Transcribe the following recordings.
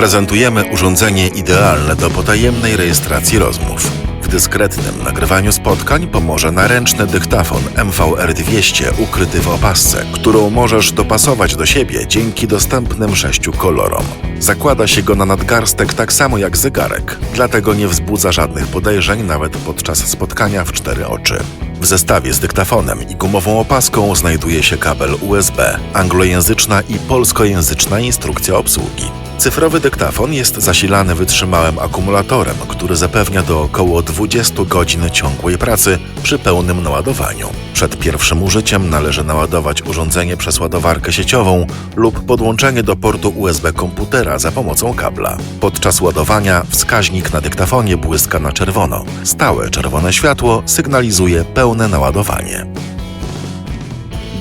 Prezentujemy urządzenie idealne do potajemnej rejestracji rozmów. W dyskretnym nagrywaniu spotkań pomoże naręczny dyktafon MVR200 ukryty w opasce, którą możesz dopasować do siebie dzięki dostępnym sześciu kolorom. Zakłada się go na nadgarstek tak samo jak zegarek, dlatego nie wzbudza żadnych podejrzeń nawet podczas spotkania w cztery oczy. W zestawie z dyktafonem i gumową opaską znajduje się kabel USB, anglojęzyczna i polskojęzyczna instrukcja obsługi. Cyfrowy dyktafon jest zasilany wytrzymałym akumulatorem, który zapewnia do około 20 godzin ciągłej pracy przy pełnym naładowaniu. Przed pierwszym użyciem należy naładować urządzenie przez ładowarkę sieciową lub podłączenie do portu USB komputera za pomocą kabla. Podczas ładowania wskaźnik na dyktafonie błyska na czerwono. Stałe czerwone światło sygnalizuje pełne naładowanie.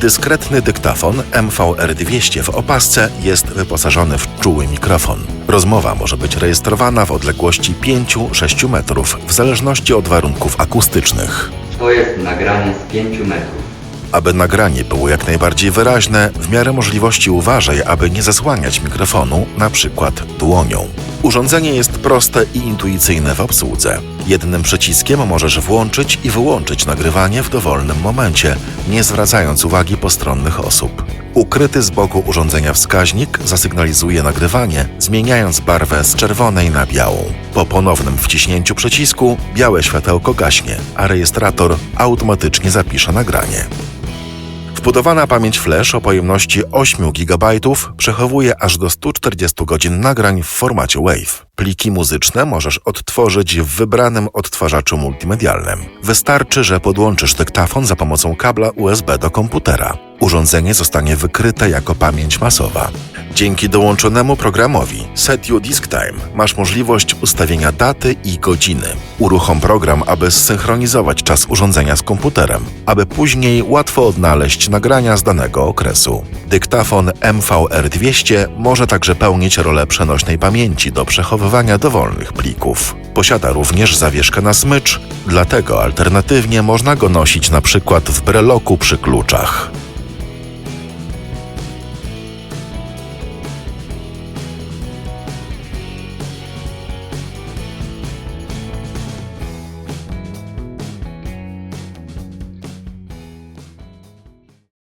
Dyskretny dyktafon MVR200 w opasce jest wyposażony w czuły mikrofon. Rozmowa może być rejestrowana w odległości 5-6 metrów w zależności od warunków akustycznych. To jest nagranie z 5 metrów. Aby nagranie było jak najbardziej wyraźne, w miarę możliwości uważaj, aby nie zasłaniać mikrofonu, na przykład dłonią. Urządzenie jest proste i intuicyjne w obsłudze. Jednym przyciskiem możesz włączyć i wyłączyć nagrywanie w dowolnym momencie, nie zwracając uwagi postronnych osób. Ukryty z boku urządzenia wskaźnik zasygnalizuje nagrywanie, zmieniając barwę z czerwonej na białą. Po ponownym wciśnięciu przycisku białe światełko gaśnie, a rejestrator automatycznie zapisze nagranie. Wbudowana pamięć flash o pojemności 8 GB przechowuje aż do 140 godzin nagrań w formacie WAV. Pliki muzyczne możesz odtworzyć w wybranym odtwarzaczu multimedialnym. Wystarczy, że podłączysz dyktafon za pomocą kabla USB do komputera. Urządzenie zostanie wykryte jako pamięć masowa. Dzięki dołączonemu programowi Set You Disk Time masz możliwość ustawienia daty i godziny. Uruchom program, aby zsynchronizować czas urządzenia z komputerem, aby później łatwo odnaleźć nagrania z danego okresu. Dyktafon MVR200 może także pełnić rolę przenośnej pamięci do przechowywania dowolnych plików. Posiada również zawieszkę na smycz, dlatego alternatywnie można go nosić na przykład w breloku przy kluczach.